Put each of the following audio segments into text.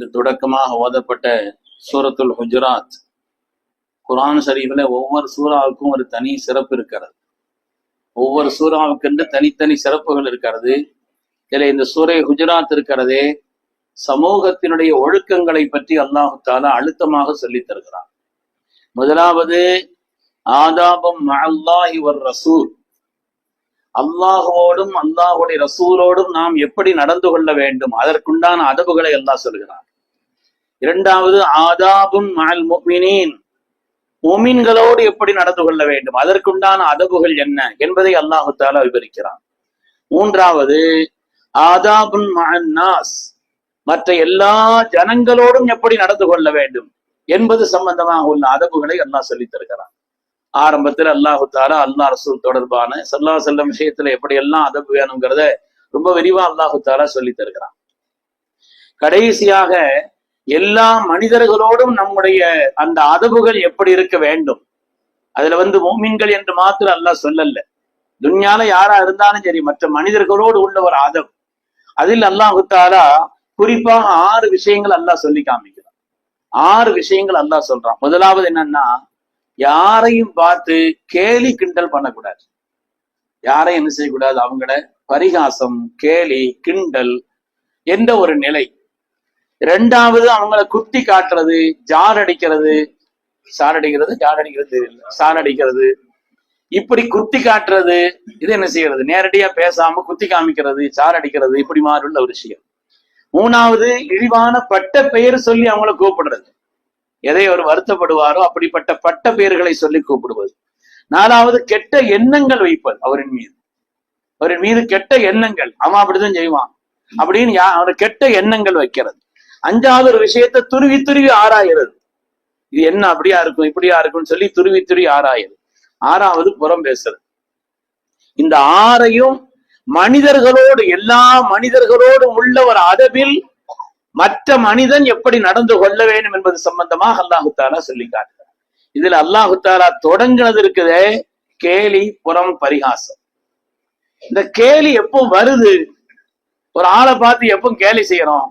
இன்று தொடக்கமாக ஓதப்பட்ட சூரத்துல் ஹுஜராத் குரான் ஷரீஃபில் ஒவ்வொரு சூறாவுக்கும் ஒரு தனி சிறப்பு இருக்கிறது. ஒவ்வொரு சூறாவுக்கென்று தனித்தனி சிறப்புகள் இருக்கிறது. இதில் இந்த சூரை ஹுஜராத் இருக்கிறதே சமூகத்தினுடைய ஒழுக்கங்களை பற்றி அல்லாஹு தாலா அழுத்தமாக சொல்லித் தருகிறான். முதலாவது ஆதாபம் அல்லாஹி வர் ரசூல் அல்லாஹுவோடும் அல்லாஹுடைய ரசூலோடும் நாம் எப்படி நடந்து கொள்ள வேண்டும்? அதற்குண்டான அதவுகளை அல்லாஹ் சொல்கிறார் இரண்டாவது ஆதாபுன் மஅல் முஃமினீன் முமின்களோடு எப்படி நடந்து கொள்ள வேண்டும்? அதற்குண்டான அதபுகள் என்ன? என்பதை அல்லாஹு தாலா விவரிக்கிறான். மூன்றாவது ஆதாபுன் மகன் நாஸ். மற்ற எல்லா ஜனங்களோடும் எப்படி நடந்து கொள்ள வேண்டும்? என்பது சம்பந்தமாக உள்ள அதபுகளை அல்லாஹ் சொல்லித்தருகிறான் ஆரம்பத்தில் அல்லாஹு தாலா அல்லாஹ் ரசூல் தொடர்பான சல்லா செல்லம் விஷயத்துல எப்படி எல்லாம் அதபு வேணுங்கிறத ரொம்ப விரிவா அல்லாஹு தாலா சொல்லி தருகிறான். கடைசியாக எல்லா மனிதர்களோடும் நம்முடைய அந்த அதவுகள் எப்படி இருக்க வேண்டும்? அதுல வந்து மோமின்கள் என்று மாத்திரம் அல்லாஹ் சொல்லல. துன்யால யாரா இருந்தாலும் சரி மற்ற மனிதர்களோடு உள்ள ஒரு அதவு. அதில் அல்லாஹு குறிப்பாக ஆறு விஷயங்கள் அல்லாஹ் சொல்லி காமிக்கிறான். ஆறு விஷயங்கள் அல்லாஹ் சொல்றான். முதலாவது என்னன்னா யாரையும் பார்த்து கேலி கிண்டல் பண்ணக்கூடாது. யாரையும் என்ன செய்யக்கூடாது? அவங்கள பரிகாசம் கேலி கிண்டல் எந்த ஒரு நிலை ரெண்டாவது அவங்கள குத்தி காட்டுறது ஜார் அடிக்கிறது. சார் அடிக்கிறது ஜார் அடிக்கிறது தெரியல சார் அடிக்கிறது. இப்படி குத்தி காட்டுறது இது என்ன செய்யறது? நேரடியா பேசாம குத்தி காமிக்கிறது சார் அடிக்கிறது இப்படி மாதிரி உள்ள ஒரு விஷயம். மூணாவது இழிவான பட்ட பெயர் சொல்லி அவங்கள கூப்பிடுறது. எதை அவர் வருத்தப்படுவாரோ அப்படிப்பட்ட பட்ட பெயர்களை சொல்லி கூப்பிடுவது. நாலாவது கெட்ட எண்ணங்கள் வைப்பது அவரின் மீது. அவரின் மீது கெட்ட எண்ணங்கள். அவன் அப்படிதான் செய்வான். அப்படின்னு யா அவர் கெட்ட எண்ணங்கள் வைக்கிறது. அஞ்சாவது ஒரு விஷயத்தை துருவி துருவி ஆராயிறது. இது என்ன அப்படியா இருக்கும் இப்படியா இருக்கும்னு சொல்லி துருவி துருவி ஆராயுது ஆறாவது புறம் பேசுறது. இந்த ஆறையும் மனிதர்களோடு எல்லா மனிதர்களோடும் உள்ள ஒரு அதபில் மற்ற மனிதன் எப்படி நடந்து கொள்ள வேண்டும் என்பது சம்பந்தமாக அல்லாஹு தாலா சொல்லி காட்டுறாங்க இதுல அல்லாஹு தாலா தொடங்கினது இருக்குதே கேலி புறம் பரிகாசம். இந்த கேலி எப்போ வருது? ஒரு ஆளை பார்த்து எப்போ கேலி செய்யறோம்?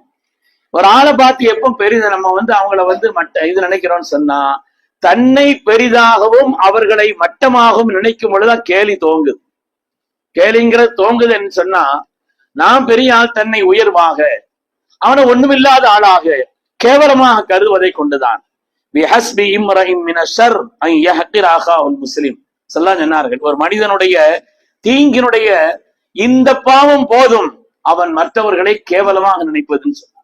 ஒரு ஆளை பார்த்து எப்போ பெரிது நம்ம வந்து அவங்கள வந்து மட்ட இது நினைக்கிறோம்னு சொன்னா தன்னை பெரிதாகவும் அவர்களை மட்டமாகவும் நினைக்கும் பொழுதுதான் கேலி தோங்குது. கேலிங்கிறது தோங்குதுன்னு சொன்னா நான் பெரிய ஆள் தன்னை உயர்வாக அவனை ஒண்ணுமில்லாத ஆளாக கேவலமாக கருதுவதை கொண்டுதான். முஸ்லிம். சொல்லலாம் சொன்னார்கள் ஒரு மனிதனுடைய தீங்கினுடைய இந்த பாவம் போதும் அவன் மற்றவர்களை கேவலமாக நினைப்பதுன்னு சொன்னான்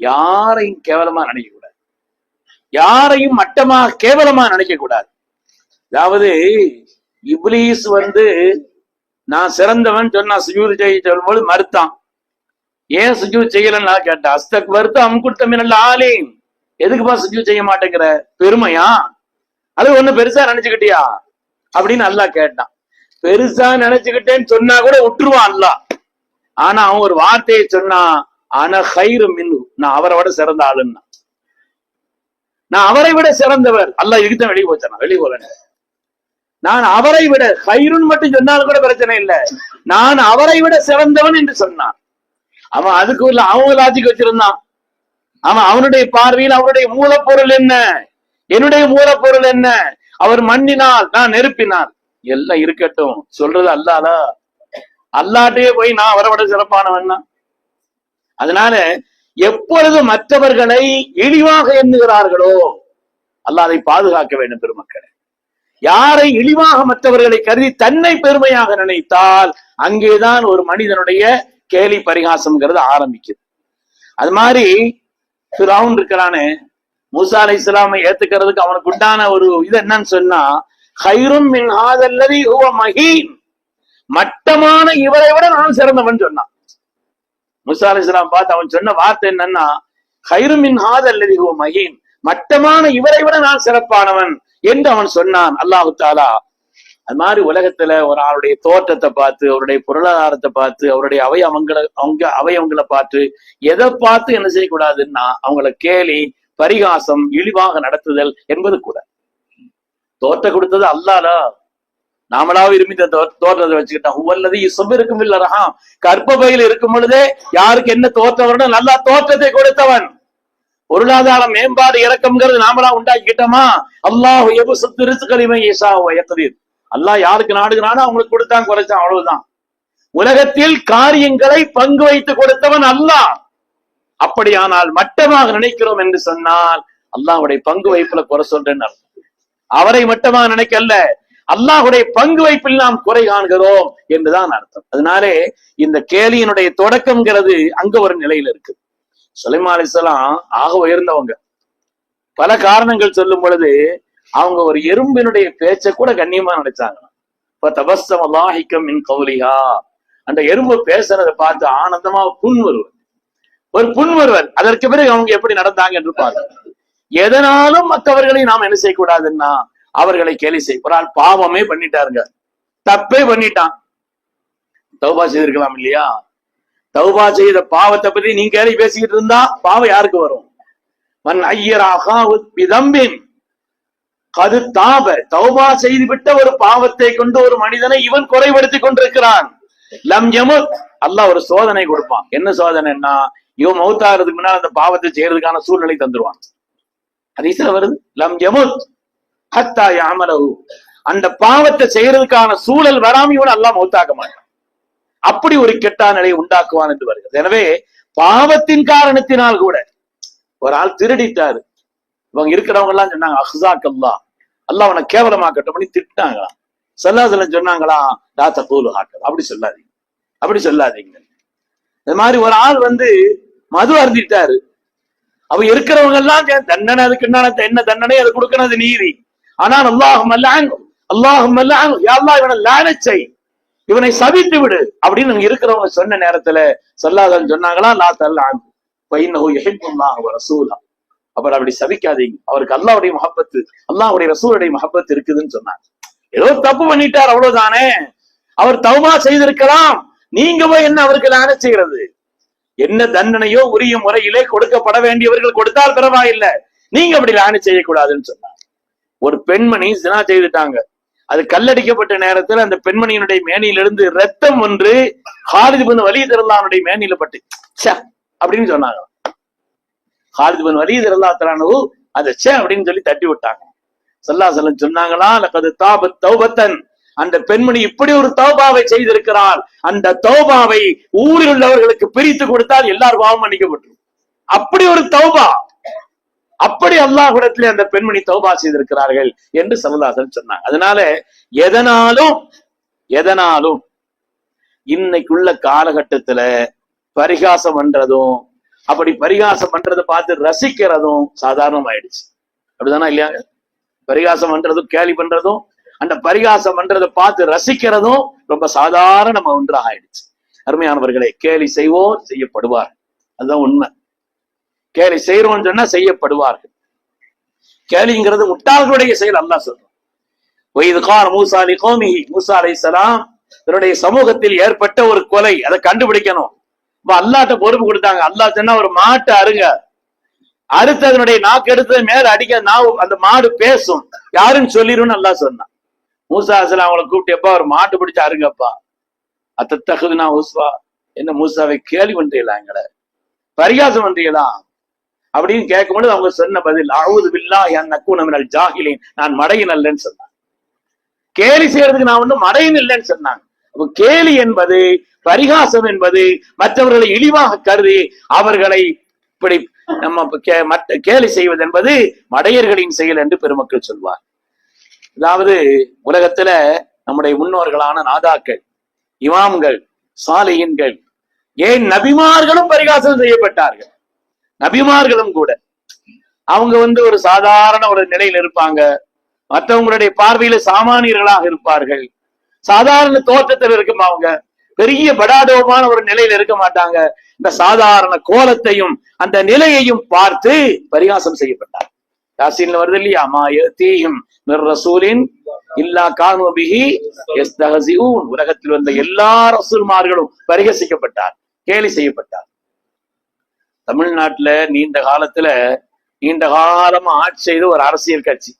யாரையும் கேவலமா நினைக்க கூடாது. யாரையும் மட்டமா கேவலமா நினைக்க கூடாது. அதாவது இப்லீஸ் வந்து நான் சிறந்தவன் சொன்னா சுஜூர் செய்ய சொல்லும்போது மறுத்தான். ஏன் சுஜூர் செய்யலன்னு நான் கேட்டேன். அஸ்தக் வருத்து அம்குட்டமினல்ல ஆளே எதுக்குப்பா சுஜூர் செய்ய மாட்டேங்கிற? பெருமையா? அது ஒண்ணு பெருசா நினைச்சுக்கிட்டியா? அப்படின்னு நல்லா கேட்டான். பெருசா நினைச்சுக்கிட்டேன்னு சொன்னா கூட விட்டுருவான் அல்லா ஆனா அவன் ஒரு வார்த்தையை சொன்னா அன ஹைரு மின்னு நான் அவரை விட சிறந்த ஆளுன்னா. நான் அவரை விட சிறந்தவர். அல்ல இதுதான் வெளியே போச்சானா. வெளியே போல நான் அவரை விட ஹைருன்னு மட்டும் சொன்னாலும் கூட பிரச்சனை இல்லை. நான் அவரை விட சிறந்தவன் என்று சொன்னான். அவன் அதுக்கு உள்ள அவங்க லாஜிக் வச்சிருந்தான். அவன் அவனுடைய பார்வையில் அவருடைய மூலப்பொருள் என்ன? என்னுடைய மூலப்பொருள் என்ன? அவர் மண்ணினால் நான் நெருப்பினால். எல்லாம் இருக்கட்டும். சொல்றது அல்லாதா அல்லாட்டையே போய் நான் அவரை விட சிறப்பானவன் தான். அதனால எப்பொழுது மற்றவர்களை இழிவாக எண்ணுகிறார்களோ அல்லாஹ் அதை பாதுகாக்க வேண்டும் பெருமக்களை. யாரை இழிவாக மற்றவர்களை கருதி தன்னை பெருமையாக நினைத்தால் அங்கேதான் ஒரு மனிதனுடைய கேலி பரிகாசம்ங்கிறது ஆரம்பிக்குது. அது மாதிரி ஃபிரௌன் இருக்கிறானே மூசா அலை இஸ்லாமை ஏத்துக்கிறதுக்கு அவனுக்கு உண்டான ஒரு இது என்னன்னு சொன்னா ஹைரும் மின் ஹாதல்லதி ஹுவ மஹீன். மட்டமான இவரை விட நான் சிறந்தவன் சொன்னான். முசா அலை இஸ்லாம் பார்த்து அவன் சொன்ன வார்த்தை என்னன்னா ஹைருமின் மின் ஹாதல்லதி ஹுவ மட்டமான இவரை விட நான் சிறப்பானவன் என்று அவன் சொன்னான். அல்லாஹு தாலா அது மாதிரி உலகத்துல ஒரு ஆளுடைய தோற்றத்தை பார்த்து அவருடைய பொருளாதாரத்தை பார்த்து அவருடைய அவை அவங்கள அவங்க அவயவங்களை பார்த்து எதை பார்த்து என்ன செய்யக்கூடாதுன்னா அவங்கள கேலி பரிகாசம் இழிவாக நடத்துதல் என்பது கூட. தோற்ற கொடுத்தது அல்லாலா நாமளா விரும்பி தோற்றத்தை வச்சுக்கிட்டோம். ஒவ்வொல்லது இசுபிருக்கும் இல்லரஹாம் கற்ப கற்பபையில் இருக்கும் பொழுதே யாருக்கு என்ன தோற்றம் நல்லா தோற்றத்தை கொடுத்தவன். பொருளாதார மேம்பாடு இறக்கம்ங்கிறது நாமளா உண்டாக்கிட்டோமா அல்லாஹ் எபு சத்து ரிசுகளிமை ஈசா எத்ததீர் அல்லாஹ் யாருக்கு நாடுகிறானோ அவங்களுக்கு கொடுத்தான் குறைச்சான் அவ்வளவுதான். உலகத்தில் காரியங்களை பங்கு வைத்து கொடுத்தவன் அல்லாஹ். அப்படியானால் மட்டமாக நினைக்கிறோம் என்று சொன்னால் அல்லாஹ் பங்கு வைப்புல குறை சொல்றேன்னு அவரை மட்டமாக நினைக்கல்ல. அல்லாஹுடைய பங்கு வைப்பில் நாம் குறை காண்கிறோம் என்றுதான் அர்த்தம். அதனாலே இந்த கேலியினுடைய தொடக்கம்ங்கிறது அங்க ஒரு நிலையில இருக்கு. சுலைமா அலிசலாம் ஆக உயர்ந்தவங்க. பல காரணங்கள் சொல்லும் பொழுது அவங்க ஒரு எறும்பினுடைய பேச்சை கூட கண்ணியமா நினைச்சாங்க. இப்ப தபஸ்தம் அல்லாஹிக்கம் மின் கௌலியா அந்த எறும்பு பேசுறதை பார்த்து ஆனந்தமா புண் வருவர் ஒரு புண் வருவர் அதற்கு பிறகு அவங்க எப்படி நடந்தாங்க என்று பாருங்க எதனாலும் மற்றவர்களை நாம் என்ன செய்யக்கூடாதுன்னா அவர்களை கேலி செய் ஒரு ஆள் பாவமே பண்ணிட்டாருங்க. தப்பே பண்ணிட்டான். தௌபா செய்திருக்கலாம் இல்லையா? தௌபா செய்த பாவத்தை பத்தி நீ கேள்வி பேசிக்கிட்டு இருந்தா பாவம் யாருக்கு வரும்? மன் ஐயராகா விதம்பின் கது தாப. தௌபா செய்து விட்ட ஒரு பாவத்தை கொண்டு ஒரு மனிதனை இவன் குறைபடுத்திக் கொண்டிருக்கிறான். லம் யமுத். அல்லாஹ் ஒரு சோதனை கொடுப்பான். என்ன சோதனைன்னா இவன் மௌத்தாகிறதுக்கு முன்னால் அந்த பாவத்தை செய்யறதுக்கான சூழ்நிலை தந்துருவான். ஹதீஸ்ல வருது. லம் யமுத். ஹத்தா யாமலஹு அந்த பாவத்தை செய்யறதுக்கான சூழல் வராம இவன் அல்லாஹ் மௌத்தாக்க மாட்டான். அப்படி ஒரு கெட்டா நிலையை உண்டாக்குவான் என்று வருகிறது. எனவே பாவத்தின் காரணத்தினால் கூட ஒரு ஆள் திருடிட்டாரு. இவங்க இருக்கிறவங்க எல்லாம் சொன்னாங்க அஹ்சாக் அல்லா அல்லாஹ் அவனை கேவலமாக்கட்டும் திட்டாங்களாம் சல்லாசலம் சொன்னாங்களா தாத்த கூலு ஹாக்கல் அப்படி சொல்லாதீங்க. அப்படி சொல்லாதீங்க. இது மாதிரி ஒரு ஆள் வந்து மது அருந்திட்டாரு. அவ இருக்கிறவங்க எல்லாம் தண்டனை அதுக்கு என்ன என்ன தண்டனை? அது கொடுக்கணும் அது நீதி. ஆனால் அல்லாஹும் அல்லாஹ் அல்லாஹும் அல்லாஹ் யாழ்லா இவனை செய். இவனை சபித்து விடு அப்படின்னு இருக்கிறவங்க சொன்ன நேரத்துல சொல்லாதன்னு சொன்னாங்களா லா ரசூலா. அப்புறம் அப்படி சபிக்காதீங்க. அவருக்கு அல்லாவுடைய மஹப்பத்து அல்லாவுடைய ரசூலுடைய மஹப்பத்து இருக்குதுன்னு சொன்னாங்க. ஏதோ தப்பு பண்ணிட்டார் அவ்வளவுதானே? அவர் தவமா செய்திருக்கலாம். நீங்க போய் என்ன அவருக்கு லான செய்யறது? என்ன தண்டனையோ உரிய முறையிலே கொடுக்கப்பட வேண்டியவர்கள் கொடுத்தால் பரவாயில்லை. நீங்க அப்படி லான செய்யக்கூடாதுன்னு சொன்னாங்க. ஒரு பெண்மணி சினா செய்துட்டாங்க. அது கல்லடிக்கப்பட்ட நேரத்தில் அந்த பெண்மணியினுடைய மேனியிலிருந்து ரத்தம் ஒன்று ஹாலிது பின் வலி திரல்லானுடைய மேனியில பட்டு ச்சே அப்படின்னு சொன்னாங்க. ஹாலிது பின் வலி திரல்லாத்தலானு அதை ச்சே அப்படின்னு சொல்லி தட்டி விட்டாங்க. சல்லாசலம் சொன்னாங்களா லக்கது தாபத் தௌபத்தன். அந்த பெண்மணி இப்படி ஒரு தௌபாவை செய்திருக்கிறாள். அந்த தௌபாவை ஊரில் உள்ளவர்களுக்கு பிரித்து கொடுத்தால் எல்லாரும் பாவம் மன்னிக்கப்பட்டு அப்படி ஒரு தௌபா. அப்படி அல்லாஹ்விடத்திலே அந்த பெண்மணி தௌபா செய்திருக்கிறார்கள் என்று சரதாசன் சொன்னாங்க. அதனால எதனாலும் எதனாலும் இன்னைக்குள்ள காலகட்டத்துல பரிகாசம் பண்றதும் அப்படி பரிகாசம் பண்றதை பார்த்து ரசிக்கிறதும் சாதாரணம் ஆயிடுச்சு அப்படிதானா இல்லையாங்க பரிகாசம் பண்றதும் கேலி பண்றதும் அந்த பரிகாசம் பண்றதை பார்த்து ரசிக்கிறதும் ரொம்ப சாதாரண ஒன்றாக ஆயிடுச்சு அருமையானவர்களே கேலி செய்வோர் செய்யப்படுவார். அதுதான் உண்மை. கேலி செய்யறோம்னு சொன்னா செய்யப்படுவார்கள். கேலிங்கிறது முட்டாள்களுடைய செயல் அல்லாஹ் சொல்றோம் வயது கார் மூசா அலி கோமி மூசா அலை சலாம் இவருடைய சமூகத்தில் ஏற்பட்ட ஒரு கொலை அதை கண்டுபிடிக்கணும். இப்ப அல்லாட்ட பொறுப்பு கொடுத்தாங்க. அல்லாஹ் சொன்னா ஒரு மாட்டை அருங்க அறுத்ததனுடைய நாக்கு எடுத்தது மேல அடிக்க நாவு அந்த மாடு பேசும். யாருன்னு சொல்லிருன்னு அல்லாஹ் சொன்னான். மூசா அசலாம் அவங்கள கூப்பிட்டு எப்பா ஒரு மாட்டு பிடிச்சு அருங்கப்பா அத்த தகுதுனா உஸ்வா. என்ன மூசாவை கேள்வி பண்றீங்களா எங்களை? பரிகாசம் பண்றீங்களா? அப்படின்னு கேட்கும்போது அவங்க சொன்ன பதில் அழுது பில்லா என் நக்கூனமினல் ஜாகிலின். நான் மடையின் அல்லன்னு சொன்னாங்க. கேலி செய்யறதுக்கு நான் ஒண்ணும் மடையின் இல்லைன்னு சொன்னாங்க. அப்போ கேலி என்பது பரிகாசம் என்பது மற்றவர்களை இழிவாக கருதி அவர்களை இப்படி நம்ம கே- கேலி செய்வது என்பது மடையர்களின் செயல் என்று பெருமக்கள் சொல்வார் அதாவது உலகத்துல நம்முடைய முன்னோர்களான நாதாக்கள் இமாம்கள் சாலையின்கள் ஏன் நபிமார்களும் பரிகாசம் செய்யப்பட்டார்கள்? நபிமார்களும் கூட. அவங்க வந்து ஒரு சாதாரண ஒரு நிலையில் இருப்பாங்க. மற்றவங்களுடைய பார்வையில சாமானியர்களாக இருப்பார்கள். சாதாரண தோற்றத்தில் இருக்கும் அவங்க. பெரிய படாடோமான ஒரு நிலையில இருக்க மாட்டாங்க. இந்த சாதாரண கோலத்தையும் அந்த நிலையையும் பார்த்து பரிகாசம் செய்யப்பட்டார். யாசீன்ல வருது இல்லையா? மா ரசூலின் இல்லா கானு உலகத்தில் வந்த எல்லா ரசூல்மார்களும் பரிகசிக்கப்பட்டார் கேலி செய்யப்பட்டார். தமிழ்நாட்டுல நீண்ட காலத்துல நீண்ட காலமா ஆட்சி செய்த ஒரு அரசியல் கட்சி.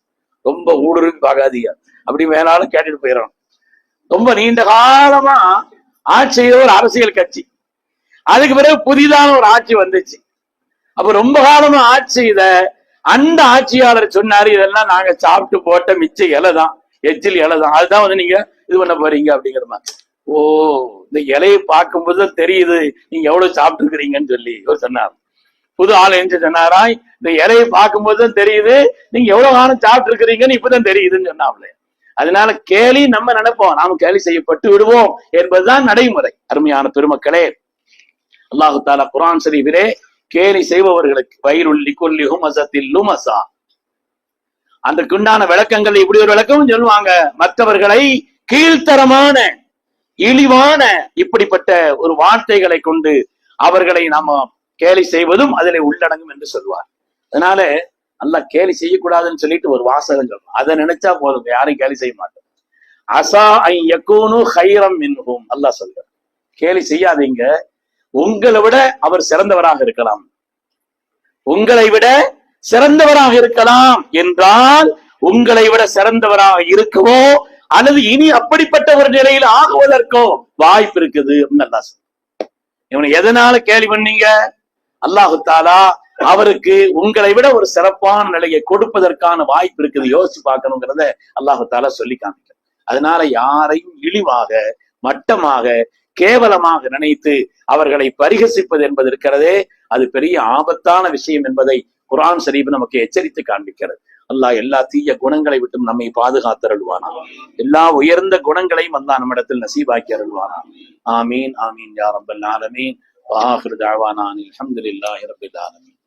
ரொம்ப ஊடுருவி பார்க்காதீங்க. அப்படி மேலாலும் கேட்டுட்டு போயிடணும். ரொம்ப நீண்ட காலமா ஆட்சி செய்த ஒரு அரசியல் கட்சி. அதுக்கு பிறகு புதிதான ஒரு ஆட்சி வந்துச்சு. அப்ப ரொம்ப காலமா ஆட்சி செய்த அந்த ஆட்சியாளர் சொன்னாரு இதெல்லாம் நாங்க சாப்பிட்டு போட்ட மிச்ச இலை தான் எச்சில் இலை தான் அதுதான் வந்து நீங்க இது பண்ண போறீங்க அப்படிங்கிற மாதிரி. ஓ இந்த இலையை பார்க்கும்போது தான் தெரியுது நீங்க எவ்வளவு சாப்பிட்டுருக்கிறீங்கன்னு சொல்லி இவர் சொன்னார். புது ஆள் எழுந்து சொன்னாராய் இந்த இலையை பார்க்கும்போது தான் தெரியுது நீங்க எவ்வளவு காலம் சாப்பிட்டு இருக்கிறீங்கன்னு இப்பதான் தெரியுதுன்னு சொன்னாப்ல. அதனால கேலி நம்ம நினைப்போம் நாம கேலி செய்யப்பட்டு விடுவோம் என்பதுதான் நடைமுறை அருமையான பெருமக்களே. அல்லாஹு தாலா குரான் ஷரீஃபிலே கேலி செய்பவர்களுக்கு வயிறுள்ளி கொல்லி ஹுமசத்தில் லுமசா அதற்குண்டான விளக்கங்கள் இப்படி ஒரு விளக்கம் சொல்லுவாங்க மற்றவர்களை கீழ்த்தரமான இழிவான இப்படிப்பட்ட ஒரு வார்த்தைகளை கொண்டு அவர்களை நாம கேலி செய்வதும் அதில் உள்ளடங்கும் என்று சொல்வார். அதனால அல்லாஹ் கேலி செய்யக்கூடாதுன்னு சொல்லிட்டு ஒரு வாசகம் சொல்றோம் அதை நினைச்சா போதும் யாரும் கேலி செய்ய மாட்டோம் அசா ஐ யக்கூனு ஹைரம் மின்ஹும் அல்லாஹ் சொல்றார் கேலி செய்யாதீங்க. உங்களை விட அவர் சிறந்தவராக இருக்கலாம். உங்களை விட சிறந்தவராக இருக்கலாம் என்றால் உங்களை விட சிறந்தவராக இருக்கவோ அல்லது இனி அப்படிப்பட்ட ஒரு நிலையில் ஆகுவதற்கோ வாய்ப்பு இருக்குது அப்படின்னு இவனை எதனால கேலி பண்ணீங்க? அல்லாஹு தாலா அவருக்கு உங்களை விட ஒரு சிறப்பான நிலையை கொடுப்பதற்கான வாய்ப்பு இருக்குது. யோசிச்சு பார்க்கணுங்கிறத அல்லாஹு தாலா சொல்லி காமிக்க அதனால யாரையும் இழிவாக மட்டமாக கேவலமாக நினைத்து அவர்களை பரிகசிப்பது என்பது இருக்கிறதே அது பெரிய ஆபத்தான விஷயம் என்பதை குரான் சரீப் நமக்கு எச்சரித்து காண்பிக்கிறது. அல்லாஹ் எல்லா தீய குணங்களை விட்டும் நம்மை பாதுகாத்து அருள்வானா எல்லா உயர்ந்த குணங்களையும் அல்லாஹ் நம்மிடத்தில் நசீபாக்கி அருள்வானா. ஆமீன் ஆமீன் யா ரப்பல் ஆலமீன். வாஹிர் தாழ்வானான் அலமதுல்லாஹி ரபில் ஆலமீன்.